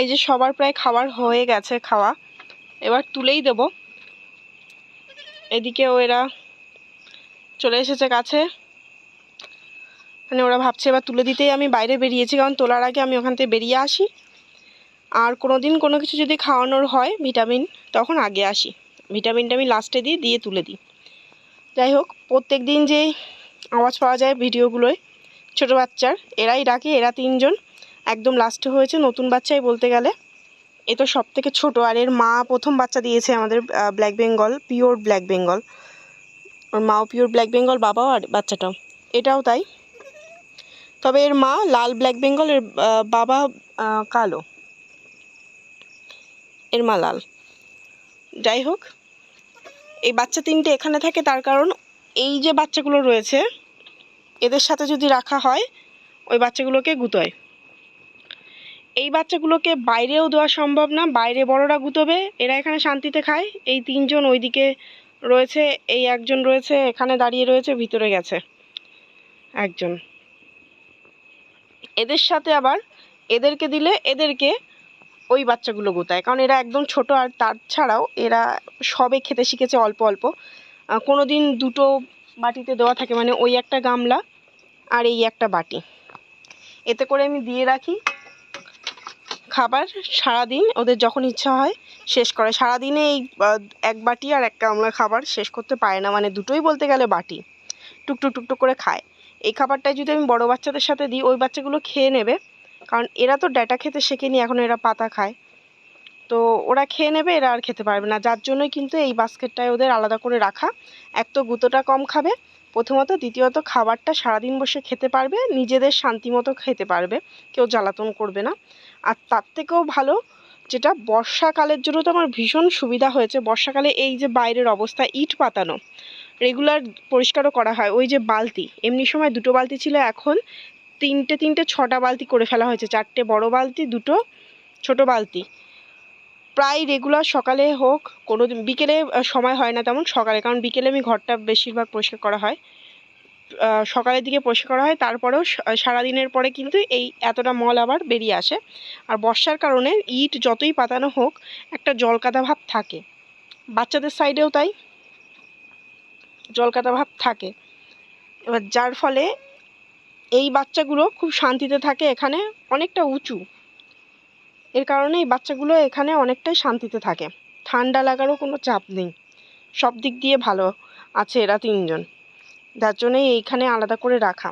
এই যে সবার প্রায় খাবার হয়ে গেছে খাওয়া, এবার তুলেই দেব। এদিকেও এরা চলে এসেছে কাছে। মানে ওরা ভাবছে এবার তুলে দিতেই আমি বাইরে বেরিয়েছি, কারণ তোলার আগে আমি ওখান থেকে বেরিয়ে আসি। আর কোনো দিন কোনো কিছু যদি খাওয়ানোর হয় ভিটামিন, তখন আগে আসি। ভিটামিনটা আমি লাস্টে দিই দিয়ে তুলে দিই। যাই হোক, প্রত্যেক দিন যে আওয়াজ পাওয়া যায় ভিডিওগুলোয়, ছোটো বাচ্চার, এরাই ডাকে, এরা তিনজন। একদম লাস্টে হয়েছে নতুন বাচ্চাই বলতে গেলে। এ তো সব থেকে ছোটো আর এর মা প্রথম বাচ্চা দিয়েছে আমাদের black Bengal pure black Bengal ওর মাও পিওর ব্ল্যাক বেঙ্গল বাবাও আর বাচ্চাটাও। এটাও তাই। তবে এর মা লাল ব্ল্যাক বেঙ্গল এর বাবা কালো। এর মা লাল। যাই হোক, এই বাচ্চা তিনটে এখানে থাকে তার কারণ এই যে বাচ্চাগুলো রয়েছে, এদের সাথে যদি রাখা হয়, ওই বাচ্চাগুলোকে গুতোয়। এই বাচ্চাগুলোকে বাইরেও দেওয়া সম্ভব না, বাইরে বড়রা গুতোবে, এরা এখানে শান্তিতে খায়। এই তিনজন ওইদিকে রয়েছে, এই একজন রয়েছে, এখানে দাঁড়িয়ে রয়েছে, ভিতরে গেছে একজন। এদের সাথে আবার এদেরকে দিলে এদেরকে ওই বাচ্চাগুলো গোতায়, কারণ এরা একদম ছোট আর তার ছাড়াও এরা সবে খেতে শিখেছে অল্প অল্প। কোনো দিন দুটো বাটিতে দেওয়া থাকে মানে ওই একটা গামলা আর এই একটা বাটি। এতে করে আমি দিয়ে রাখি। খাবার সারাদিন ওদের যখন ইচ্ছা হয় শেষ করে। সারাদিনে এই এক বাটি আর এক গামলা খাবার শেষ করতে পারে না। মানে দুটোই বলতে গেলে বাটি। টুকটুক টুকটুক করে খায়। এই খাবারটাই যদি আমি বড় বাচ্চাদের সাথে দিই, ওই বাচ্চাগুলো খেয়ে নেবে। কারণ এরা তো ডেটা খেতে শেখেনি এখন এরা পাতা খায়। তো ওরা খেয়ে নেবে, এরা আর খেতে পারবে না। যার জন্যই কিন্তু এই বাস্কেটটায় ওদের আলাদা করে রাখা। এক তো গুঁতোটা কম খাবে। প্রথমত। দ্বিতীয়ত, খাবারটা সারাদিন বসে খেতে পারবে। নিজেদের শান্তি মতো খেতে পারবে। কেউ জ্বালাতন করবে না। আর তার থেকেও ভালো যেটা বর্ষাকালের জন্য তো আমার ভীষণ সুবিধা হয়েছে। বর্ষাকালে এই যে বাইরের অবস্থা, ইট পাতানো রেগুলার পরিষ্কারও করা হয়। ওই যে বালতি, এমনি সময় দুটো বালতি ছিল, এখন তিনটে তিনটে, ছটা বালতি করে ফেলা হয়েছে। চারটে বড় বালতি, দুটো ছোট বালতি। প্রায় রেগুলার সকালে হোক, কোনো বিকেলে সময় হয় না তেমন সকালে, কারণ বিকেলে আমি ঘরটা বেশিরভাগ পরিষ্কার করা হয়। সকালের দিকে পরিষ্কার করা হয়, তারপরেও সারাদিনের পরে কিন্তু এই এতটা মল আবার বেরিয়ে আসে। আর বর্ষার কারণে ইট যতই পাতানো হোক, একটা জলকাদা ভাব থাকে। বাচ্চাদের সাইডেও তাই। জলকাদা ভাব থাকে। এবার যার ফলে এই বাচ্চাগুলো খুব শান্তিতে থাকে এখানে, অনেকটা উঁচু। এর কারণে এই বাচ্চাগুলো এখানে অনেকটাই শান্তিতে থাকে। ঠান্ডা লাগারও কোনো চাপ নেই। সব দিক দিয়ে ভালো আছে এরা তিনজন। যার জন্যই এইখানে আলাদা করে রাখা।